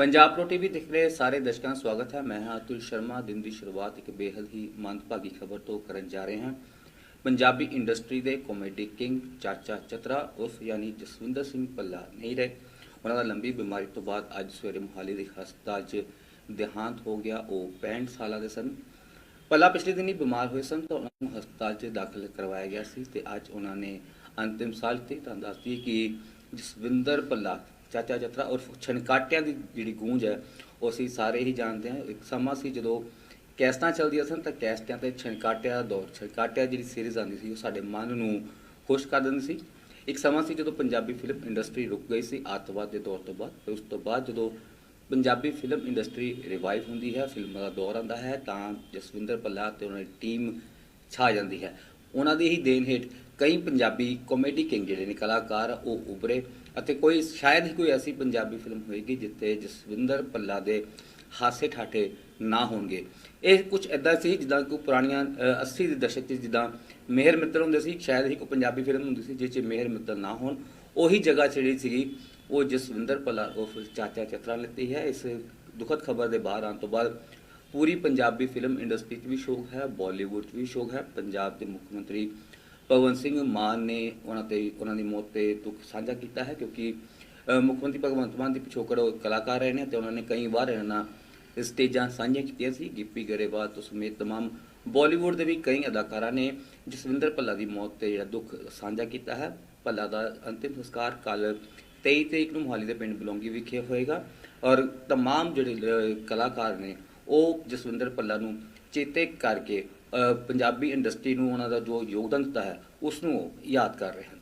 Punjab pro TV ਦੇਖ ਰਹੇ ਸਾਰੇ ਦਰਸ਼ਕਾਂ ਦਾ ਸਵਾਗਤ ਹੈ। ਮੈਂ ਹਾਂ ਅਤੁਲ ਸ਼ਰਮਾ। ਦਿਨ ਦੀ ਸ਼ੁਰੂਆਤ ਇੱਕ ਬੇहद ਹੀ ਮੰਦਭਾਗੀ ਖਬਰ ਤੋਂ ਕਰਨ ਜਾ ਰਹੇ ਹਾਂ। ਪੰਜਾਬੀ ਇੰਡਸਟਰੀ ਦੇ ਕਾਮੇਡੀ ਕਿੰਗ ਚਾਚਾ ਚਤਰਾ ਉਸ ਯਾਨੀ ਜਸਵਿੰਦਰ ਸਿੰਘ ਪੱਲਾ ਨਹੀਂ ਰਹੇ। ਉਹਨਾਂ ਦਾ ਲੰਬੀ ਬਿਮਾਰੀ ਤੋਂ ਬਾਅਦ ਅੱਜ ਸਵੇਰੇ ਮੁਹਾਲੀ ਦੇ ਹਸਪਤਾਲ 'ਚ ਦੇਹਾਂਤ ਹੋ ਗਿਆ। ਉਹ 65 ਸਾਲਾਂ ਦੇ ਸਨ। ਪੱਲਾ ਪਿਛਲੇ ਦਿਨੀ ਬਿਮਾਰ ਹੋਏ ਸਨ ਤਾਂ ਉਹਨਾਂ ਨੂੰ ਹਸਪਤਾਲ 'ਚ ਦਾਖਲ ਕਰਵਾਇਆ ਗਿਆ ਸੀ ਤੇ ਅੱਜ ਉਹਨਾਂ ਨੇ ਅੰਤਿਮ ਸਾਹ ਲਿੱਤੀ ਤਾਂ ਦੱਸਦੀ ਕਿ ਜਸਵਿੰਦਰ ਭੱਲਾ ਚਾਚਾ ਜਤਰਾ ਔਰ ਛਣਕਾਟਿਆਂ ਦੀ ਜਿਹੜੀ ਗੂੰਜ ਹੈ, ਉਹ ਅਸੀਂ ਸਾਰੇ ਹੀ ਜਾਣਦੇ ਹਾਂ। ਇੱਕ ਸਮਾਂ ਸੀ ਜਦੋਂ ਕੈਸਟਾਂ ਚੱਲਦੀਆਂ ਸਨ ਤਾਂ ਕੈਸਟਾਂ ਤੇ ਛਣਕਾਟਿਆਂ ਦਾ ਦੌਰ, ਛਣਕਾਟਿਆਂ ਜਿਹੜੀ ਸੀਰੀਜ਼ ਆਉਂਦੀ ਸੀ, ਉਹ ਸਾਡੇ ਮਨ ਨੂੰ ਖੁਸ਼ ਕਰ ਦਿੰਦੀ ਸੀ। ਇੱਕ ਸਮਾਂ ਸੀ ਜਦੋਂ ਪੰਜਾਬੀ ਫਿਲਮ ਇੰਡਸਟਰੀ ਰੁਕ ਗਈ ਸੀ ਅੱਤਵਾਦ ਦੇ ਦੌਰ ਤੋਂ ਬਾਅਦ। ਤੇ ਉਸ ਤੋਂ ਬਾਅਦ ਜਦੋਂ ਪੰਜਾਬੀ ਫਿਲਮ ਇੰਡਸਟਰੀ ਰਿਵਾਈਵ ਹੁੰਦੀ ਹੈ, ਫਿਲਮਾਂ ਦਾ ਦੌਰ ਆਉਂਦਾ ਹੈ, ਤਾਂ ਜਸਵਿੰਦਰ ਭੱਲਾ ਤੇ ਉਹਨਾਂ ਦੀ ਟੀਮ ਛਾ ਜਾਂਦੀ ਹੈ। ਉਹਨਾਂ ਦੀ ਹੀ ਦੇਣ ਹੇਠ ਕਈ ਪੰਜਾਬੀ ਕਾਮੇਡੀ ਕਿੰਗ ਜਿਹੜੇ ਨੇ ਕਲਾਕਾਰ ਉਹ ਉਭਰੇ ਅਤੇ ਕੋਈ ਸ਼ਾਇਦ ਹੀ ਕੋਈ ਐਸੀ ਪੰਜਾਬੀ ਫਿਲਮ ਹੋਏਗੀ ਜਿੱਥੇ ਜਸਵਿੰਦਰ ਪੱਲਾ ਦੇ ਹਾਸੇ ਠਾਠੇ ਨਾ ਹੋਣਗੇ। ਇਹ ਕੁਝ ਐਦਾਂ ਸੀ ਜਿੱਦਾਂ ਕਿ ਪੁਰਾਣੀਆਂ ਅ, 80 ਦੇ ਦਸ਼ਕ 'ਚ ਜਿੱਦਾਂ ਮਿਹਰ ਮਿੱਤਰ ਹੁੰਦੇ ਸੀ ਸ਼ਾਇਦ ਹੀ ਕੋਈ ਪੰਜਾਬੀ ਫਿਲਮ ਹੁੰਦੀ ਸੀ ਜਿਸ 'ਚ ਮਿਹਰ ਮਿੱਤਰ ਨਾ ਹੋਣ। ਉਹੀ ਜਗ੍ਹਾ ਜਿਹੜੀ ਸੀਗੀ ਉਹ ਜਸਵਿੰਦਰ ਪੱਲਾ ਉਹ ਚਾਚਾ ਚਤਰਾ ਲੈਤੀ ਹੈ। ਇਸ ਦੁਖਦ ਖਬਰ ਦੇ ਬਾਹਰ ਆਉਣ ਤੋਂ ਬਾਅਦ ਪੂਰੀ ਪੰਜਾਬੀ ਫਿਲਮ ਇੰਡਸਟਰੀ 'ਚ ਵੀ ਸ਼ੋਕ ਹੈ ਬਾਲੀਵੁੱਡ 'ਚ ਵੀ ਸ਼ੋਕ ਹੈ ਪੰਜਾਬ ਦੇ ਮੁੱਖ ਮੰਤਰੀ ਭਗਵੰਤ ਸਿੰਘ ਮਾਨ ਨੇ ਉਹਨਾਂ ਤੇ ਉਹਨਾਂ ਦੀ ਮੌਤ ਤੇ ਦੁੱਖ ਸਾਂਝਾ ਕੀਤਾ ਹੈ ਕਿਉਂਕਿ ਅ, ਮੁੱਖ ਮੰਤਰੀ ਭਗਵੰਤ ਮਾਨ ਦੀ ਪਿਛੋਕੜ ਉਹ ਕਲਾਕਾਰ ਰਹੇ ਨੇ ਤੇ ਉਹਨਾਂ ਨੇ ਕਈ ਵਾਰ ਇਹਨਾਂ ਨਾਲ ਸਟੇਜਾਂ ਸਾਂਝੀਆਂ ਕੀਤੀਆਂ ਸੀ ਗਿੱਪੀ ਗਰੇਵਾਲ ਤੋਂ ਸਮੇਤ तमाम ਬਾਲੀਵੁੱਡ ਦੇ ਵੀ ਕਈ ਅਦਾਕਾਰਾਂ ਨੇ ਜਸਵਿੰਦਰ ਭੱਲਾ ਦੀ ਮੌਤ ਤੇ ਜਿਹੜਾ ਦੁੱਖ ਸਾਂਝਾ ਕੀਤਾ ਹੈ ਭੱਲਾ ਦਾ ਅੰਤਿਮ ਸੰਸਕਾਰ ਕੱਲ 23 ਤਰੀਕ ਨੂੰ ਮੁਹਾਲੀ ਦੇ ਪਿੰਡ ਬਲੌਂਗੀ ਵਿਖੇ ਹੋਏਗਾ ਔਰ तमाम ਜਿਹੜੇ ਅ, ਕਲਾਕਾਰ ਨੇ ਉਹ ਜਸਵਿੰਦਰ ਭੱਲਾ ਨੂੰ ਚੇਤੇ ਕਰਕੇ ਅ, ਪੰਜਾਬੀ ਇੰਡਸਟਰੀ ਨੂੰ ਉਹਨਾਂ ਦਾ ਜੋ ਯੋਗਦਾਨ ਦਿੱਤਾ ਹੈ ਉਸ ਨੂੰ ਉਹ ਯਾਦ ਕਰ ਰਹੇ ਹਨ।